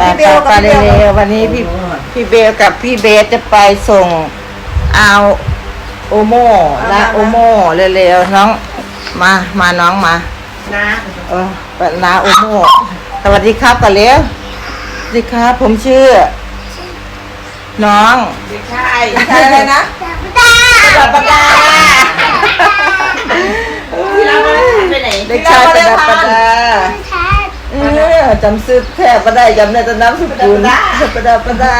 กับไปพี่เบลไปกับพี่เบลเร็วๆวันนี้พี่พี่เบลกับพี่เบสจะไปส่งเอาโอโม่นะโอโม่เร็วๆน้องมามาน้องมานะเออปะนาโอโม่สวัสดีครับกันเร็วสวัสดีครับ ผมชื่อ น้องใช่ใช่อะไรนะประดับประดาที่เรามาไปไหนเด็กชายประดับประดาเออจำซื้อแทบประได้จำในตะน้ำสุกุลประดับประดา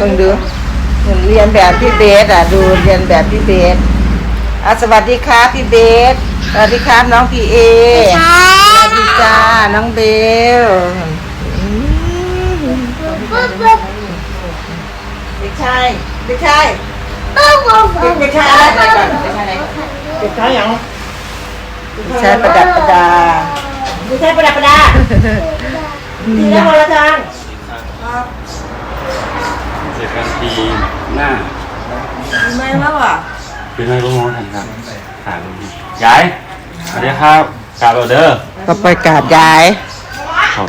ลองดูเรียนแบบพี่เบสอะดูเรียนแบบพี่เบสอะสวัสดีครับพี่เบสสวัสดีครับน้องพี่เอสวัสดีจ้าน้องเบลอืมเด็กชายเด็กชายเด็กชายอะไรก่อนเด็กชายอะไรก่อนเด็กชายยังใช้ประดับประดา เด็กชายประดับประดาทีละคนละทางเจอกันปีหน้ามีไหมแล้วอะปีหน้าก็มองทันครับถามยายสวัสดีครับกราบเราเด้อก็ไปกราบยาย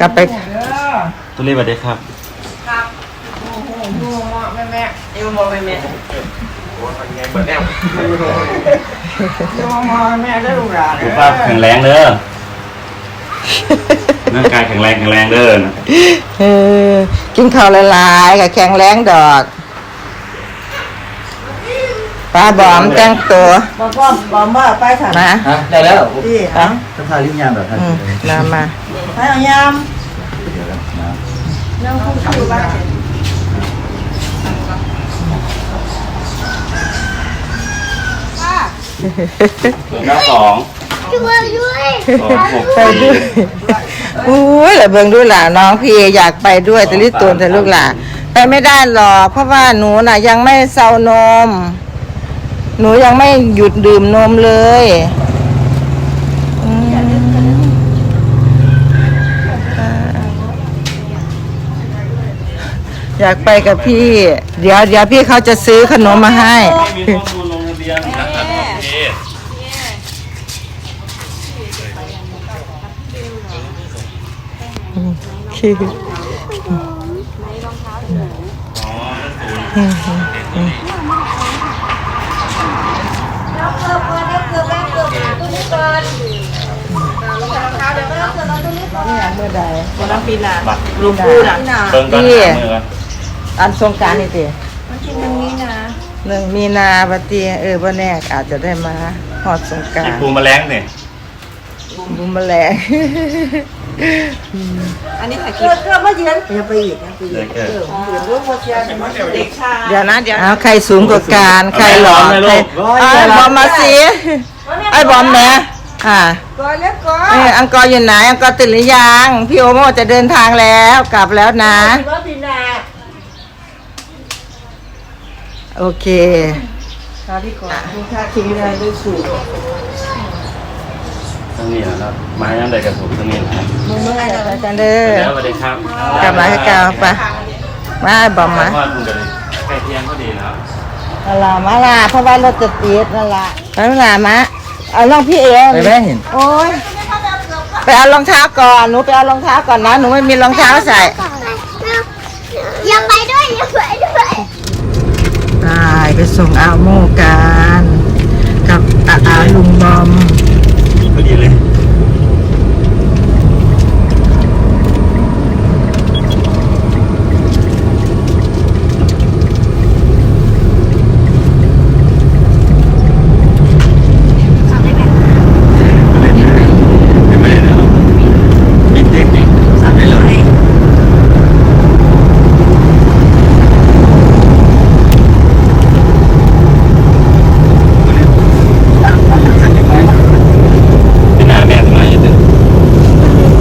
ก็ไปตุลีสวัสดีครับแม่แม่เอวมองแม่แม่เอวมองแม่ได้ลูกหลานสุขภาพแข็งแรงเด้อ ร่างกายแข็งแรงแข็งแรงเด้อเออ กินข้าวละลายกับแข็งแรงดอกป้าบอมแต่งตัวบอมบอมบอมว่าไปถ่ายนะฮะได้แล้วพี่อะต้องทาลิ้นยางแบบทันอืมทีเลยมามาไปเอายามเดี๋ยวแล้วนะนั่งคุยอยู่บ้านหน้าสอง สองหกไปสี่ด้วยอุ้ยเหลือเบิ่งด้วยล่ะน้องพี่อยากไปด้วยแต่รีบตูนแต่ลูกหล่ะไปไม่ได้หรอกเพราะว่าหนูน่ะ ยังไม่เซานม หนูยังไม่หยุดดื่มนมเลยอืมอยากไปกับพี่ เดี๋ยวเดี๋ยวพี่เขาจะซื้อขนมมาให้ มีข้อมูลลงทะเบียนนะครับโอ เคคืออ๋อนั่นศูนย์เมื่อใดวันนั้นปีน่ะบัตรหลวงปู่น่ะเบิ่งก่อนนี่หามือก่อนอันสงกรารนี่ติมันกินตรงนี้นะหนึ่งมีนาปฏิเออบ่แน่อาจจะได้มาหอดสงกรากินรปูแมลงเนี่ยบุมแมลง อันนี้ถ่ายคลิปเกิดมาเยือนอย่าไปอีกนะไปอีเด็กกเกิดเดี๋ยวรู้ว่าเชียร์เด็กชายเดี๋ยวนะเดี๋ยวเอาใครสูงกว่ากันใครหล่อเอาแม่ใครเอาแม่ลูกไอ้บอมมาสิไอ้บอมแม่อ่าก่อนแล้วก่อนเอออังกอร์อยู่ไหนอังกอร์ตื่นหรือยังพี่โอโมจะเดินทางแล้วกลับแล้วนะว่าปีน่ะโอเคตาที่ก่อนคุณค่าชีวิตอะไรด้วยสูตร ตรงนี้นะครับไม้นั่นใดกระสุนตรงนี้นะครับมึงเมื่อไหร่จะจันเด้อแล้วสวัสดีครับกลับมาให้กาวไปมาไอ้บอมมาทอดคุณกันเลยใกล้เที่ยงพอดีนะครับนั่นล่ะมาล่ะเพราะว่ารถจะติดนั่นล่ะไปล่ะมาเอาลองพี่เอ๋ไปแม่เห็นโอ้ยไปเอารองเท้าก่อนหนูไปเอารองเท้าก่อนนะหนูไม่มีรองเท้าใส่อย่าไปด้วยอย่าไปด้วยได้ไปส่งอาโมกันกับอาอาลุงบอม พอดีเลย เป็นหน้าแม่ทำไมอยู่ตึง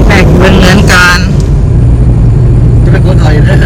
แบกเบิ่งเงินก่อน จะเป็นคนถอยเลย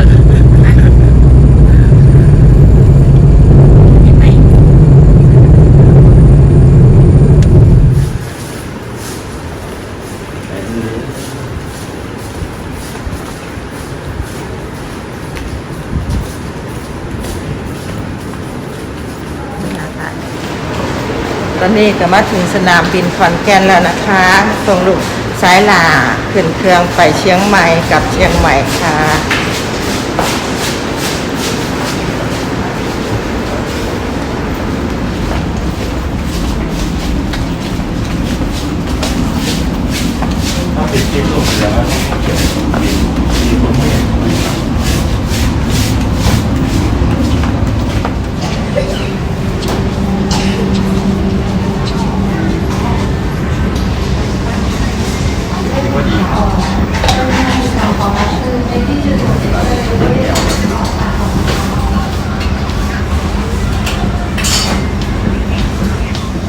ตอนนี้ก็มาถึงสนามบินขอนแก่นแล้วนะคะส่งลูกสายลาขึ้นเครื่องไปเชียงใหม่กับเชียงใหม่ค่ะถ้าเป็นคลิปรูปแล้ว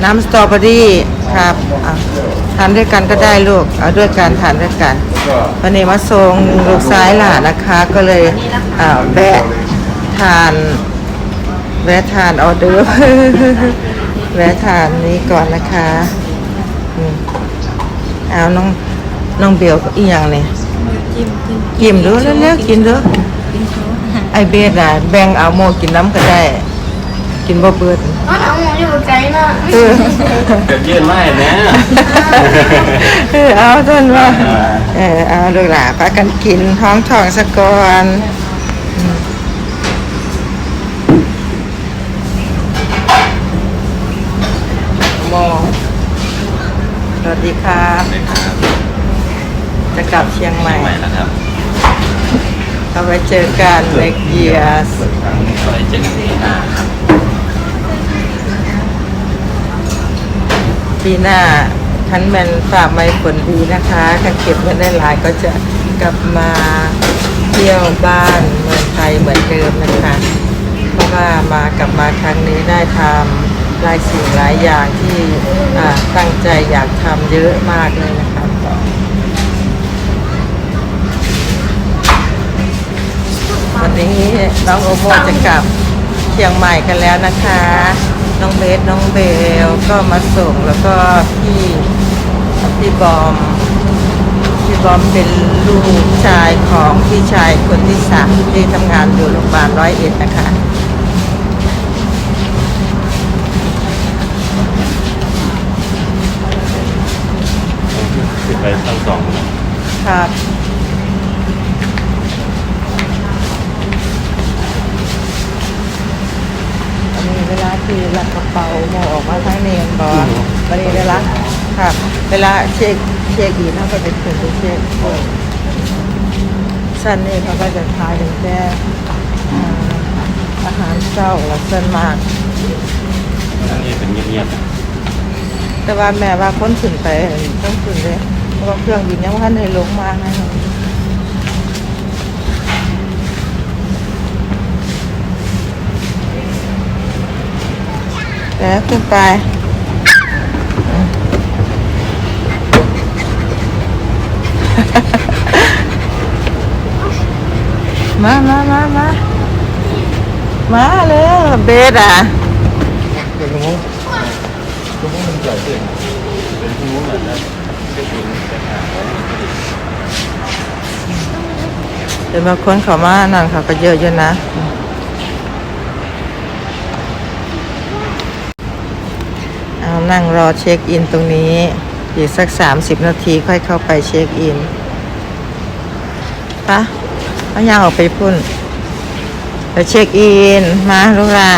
น้ำสตรอเบอรี่ครับอะทานด้วยกันก็ได้ลูก เอาด้วยกันทานด้วยกันก็วันนี้มาส่งลูกซ้ายหลานนะคะ ก็เลยอ่าแวะทานแวะทานออเดอร์แวะทานนี้ก่อนนะคะอืมเอาน้องน้องเบลก็อีกอย่างเนี่ยกินดูเร็วๆกินดูไอเบสอะแบ่งเอาโมกินน้ำก็ได้ กินบ่เบิดอ๋อหนูอยู่ใจนะเออเกิดยื่นไม่แน่เออเอาท่านว่าเออเอาลูกหลานพากันกินท้องท้องสะก่อนอืมโมสวัสดีครับ จะกลับเชียงใหม่ใหม่แล้วครับเราไปเจอกันเล็กเยียสก็เลยเจอกันที่หน้าครับ ปีหน้าคันแมนฝากไม่ผลดีนะคะถ้าเก็บเงินได้หลายก็จะกลับมาเที่ยวบ้านเมืองไทยเหมือนเดิมนะคะ เพราะว่ามากลับมาครั้งนี้ได้ทำหลายสิ่งหลายอย่างที่ตั้งใจอยากทำเยอะมากเลยนะคะวันนี้น้องโอโมจะกลับเชียงใหม่กันแล้วนะคะ น้องเบสน้องเบลก็มาส่งแล้วก็พี่พี่บอมพี่บอมเป็นลูกชายของพี่ชายคนที่สามที่ทำงานอยู่โรงพยาบาลร้อยเอ็ดนะคะขึ้นไปทั้งสองครับอันนี้ เวลาที่ลักกระเป๋าโมออกมาทั้งเนียนบอสวันนี้เวลาครับเวลาเช็คเช็คอีกเขาก็จะขึ้นไปเช็คสั้นนี่เขาก็จะทายถึงแค่อ่าอาหารเช้าและสั้นมากอันนี้เป็นเงียบแต่ว่าแม่ว่าคนขึ้นไปต้องขึ้นเลยเพราะว่าเครื่องบินยังพันให้ลงมาให้ แต่ขึ้นไปมามามามามาเลยเบสอะเป็นงูเป็นงูมันเกิดขึ้นเป็นงูเหมือนนั้นก็ถึงจะหาเดี๋ยวบางคนเขามานั่นเขาก็เยอะอยู่นะ เอานั่งรอเช็คอินตรงนี้ อีกสักสามสิบนาทีค่อยเข้าไปเช็คอินปะเอายางออกไปพุ่นไปเช็คอิน มาลูกละ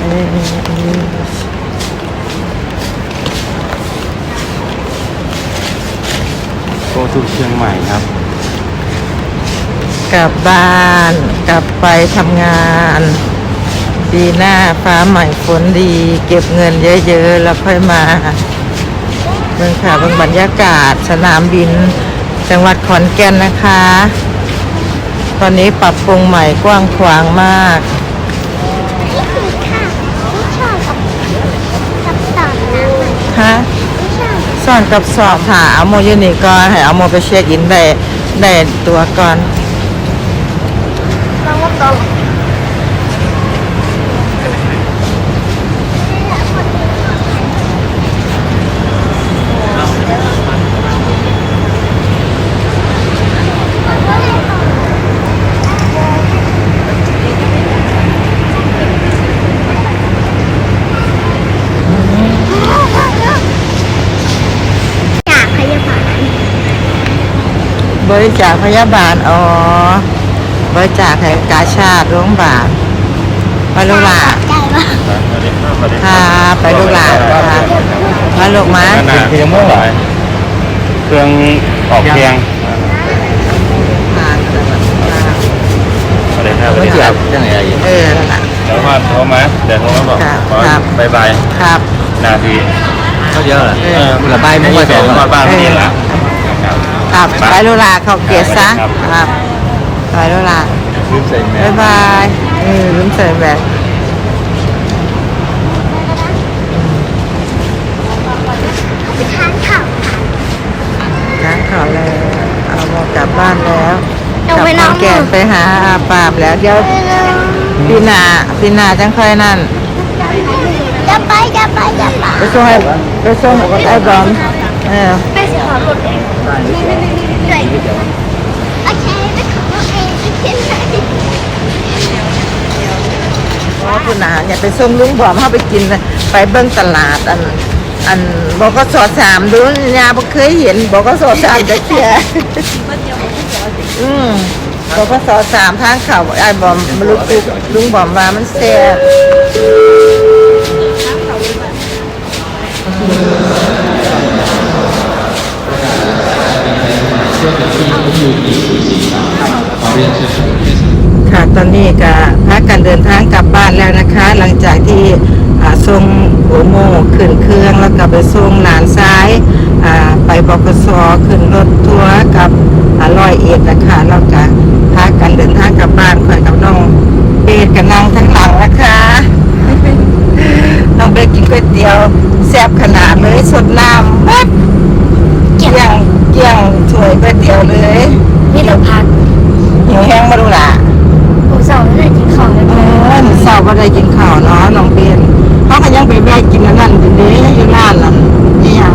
เอ้ โกทุเชียงใหม่ครับ กลับบ้านกลับไปทำงาน ปีหน้าฟ้าใหม่ฝนดี เก็บเงินเยอะๆ แล้วค่อยมาเมืองค่ะเบืองบรรยากาศ สนามบิน จังหวัดขอนแก่นนะคะ ตอนนี้ปรับปรุงใหม่กว้างขวางมาก ซ่อนกับสอบหาเอาโมยูนี่ก่อนให้เอาโมไปเช็คอินได้ได้ตัวก่อนลองว่าตรง บริจาคพยาบาล อ๋อ บริจาคให้กาชาติโรงพยาบาลไปลูกหลานใจปะสวัสดีครับสวัสดีคค่ะรับไปลูกหลานค่ะมาลูกมานั่นน่ะเครื่องหลายเครื่องออกเคียงสวัสดีครับสวัสดีครับจังไงเออนั่นล่ะเดี๋ยวมาโทรมาเดี๋ยวโทรมาบอกครับขอครับบายบายครับนาทีเขาเยอะเหรอเอเอออระบายมุ้งไม่มาสสอองงมาบ้านนี่ละ ครับครับ ไปลูกหลานเขาเกียรติซะครับครับไปลูกหลานลืมใส่แมบ๊ายสบายเออลืมใส่แบตไปทานข้าวร้านเขาแล้วเอาหมกลับบ้านแล้วต้องไปกลัน้บองขแก่นไปหาอาปาบแล้วเดี๋ยวปีหนาปีหนาจังค่อยนั่นจะไปจะไปจะไปไปส่งไอ้ไปส่งไอ้บอมเออ ไปสอนรถด้วยโอเคไปขอรถเองไปเที่ยวไหนเพราะคุณอาเนี่ยไปส่งลุงบอมเขาไปกินไปเบิ้งตลาดอันอันบอกก็สอดสามดูยาบ่เคยเห็นบอกก็สอดสามจะเทียอืมบอกก็สอดสามทางเขาไอ้บอมลุงลุงบอมว่ามันแซ่บ ค่ะตอนนี้ก็พักกันเดินทางกลับบ้านแล้วนะคะ หลังจากที่อ่าส่งโอโมขึ้นเครื่องแล้วก็ไปส่งหลานซ้ายไปบกสขึ้นรถทัวร์กับอร้อยเอ็ดนะคะแล้วก็พักกันเดินทางกลับบ้านคอยกับน้องเบสกับนางทั้งหลังนะคะน้องเบสกินก๋วยเตี๋ยวแซ่บขนาดเลยสดน้ำมัดเกี่ยงเกี่ยงถ้วยก๋วยเตี๋ยวเลย นี่เราพัก หิวแห้งมาดูล่ะ ผมสอนให้กินข้าวแล้ว เออหนูเศร้าก็ได้กินข้าวเนาะน้องเบนเขาก็ยังไปแวะกินอันนั่นอยู่เด้อยู่ร้านนั้นนี่ยัง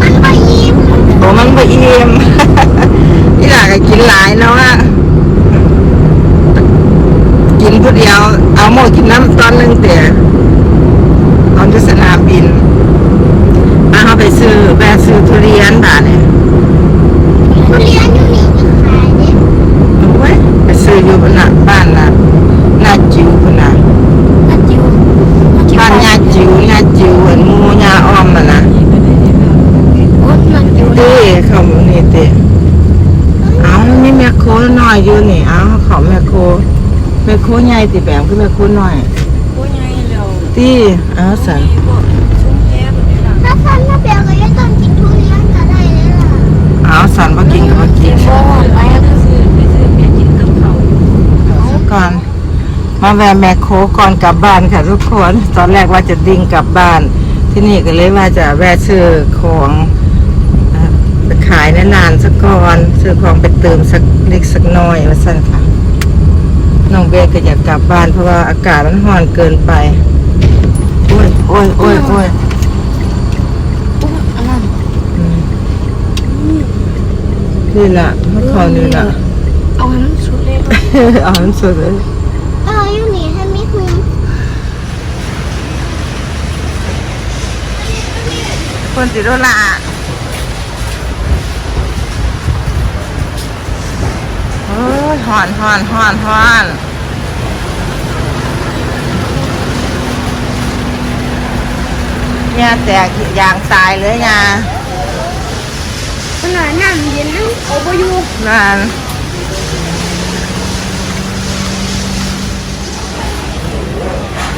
มันไปยิ้ม โอ้มันไปอิ่ม นี่หล่ะก็กินหลายเนาะอะกินผู้เดียว เอาหมดกินน้ำตอนหนึงแต่ตอนที่สนามบินมาเขาไปซื้อแวะซื้อทุเรียนบาทเนี่ย ทุเรียนอยู่นี่จะขายเนี่ย โอ้ยไปซื้ ออยู่บนน่ะบ้านน่ะหน้าจิ๋วพุ่นน่ะนัดจิวนัดจิวบ้านยาจิ๋วยาจิ๋วเหมือนหมูยาอ้อมมันนะโอ้นัดจิวตีเขานี่ตีเอามันมีแมคโครน้อยอยู่นี่เอาเขาแมคโครแมคโครใหญ่ติแปมคือแมคโครน้อยตีเอาสันถ้าสันถ้าเปียกก็ยังต้องกินทุเรียนก็ได้เลยล่ะเอาสันมากินก็มากิน โอ้ไปซื้อไปซื้อไปกินกับเขา ก่อน มาแวะแมคโครก่อนกลับบ้านค่ะทุกคน ตอนแรกว่าจะดิ่งกลับบ้าน ที่นี่ก็เลยว่าจะแวะซื้อของเอ่อไปขายในร้านสักก่อนซื้อของไปเติมสักเล็กสักน้อยว่าสั่นค่ะ น้องเบสก็อยากกลับบ้านเพราะว่าอากาศมันร้อนเกินไป โอ้ยโอ้ยโอ้ยโอ้ยอืมนี่ล่ะเมื่อคราวนี้ล่ะเอาให้มัน สุดเลยเอามันสุดเลยเอาอยู่นี่ให้มิกมิงคนติดโดละโอ้ยหอนหอนหอนหอนเนี่ยแตกยางตายเลยเนี่ยขนาดน้ำเย็นทั้งโอปยูนั่น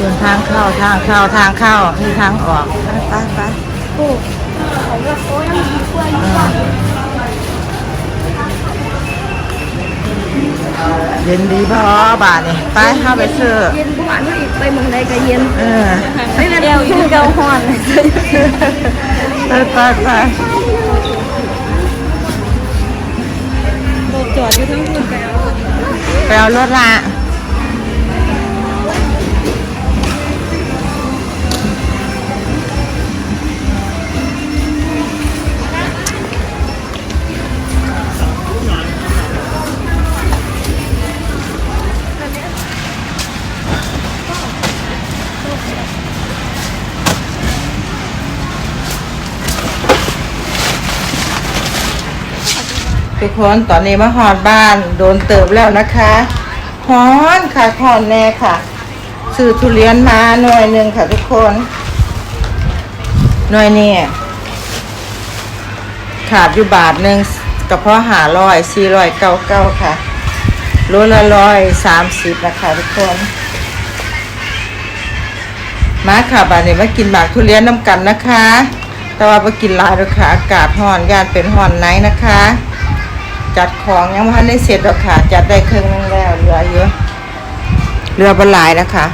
ส่วนทางเข้าทางเข้าทางเข้ามีทางออกไปไปไปโอ้เขาว่าโอ้ยังดีกว่าอยู่เย็นดีพอบาทนี่ไปเข้าไปซื้อเย็นกว่านู้นอีกไปเมืองใดก็เย็นเออไม่เป็นเดียวอยู่เกาหอนไปไปไปจอดอยู่ทั้งคืนไปเอาไปเอารถละ ทุกคนตอนนี้มาหอดบ้านโดนเติบแล้วนะคะฮอนค่ะฮอนแน่ค่ะซื้อทุเรียนมาหน่วยหนึ่งค่ะทุกคนหน่วยนี่ขาดอยู่บาทหนึ่งกระเพาะหาร้อยสี่ร้อยเก้าเก้าค่ะโลละร้อยสามสิบนะคะทุกคนมาค่ะบานนี้มากินหมากทุเรียนน้ำกันนะคะ แต่ว่ามากินลายแล้วค่ะอากาศร้อนยานเป็นร้อนไหนนะคะ จัดของยังไม่ทันได้เสร็จหรอกค่ะ จัดได้ครึ่งนึงแล้วเหลือเยอะเหลือบหลายนะคะ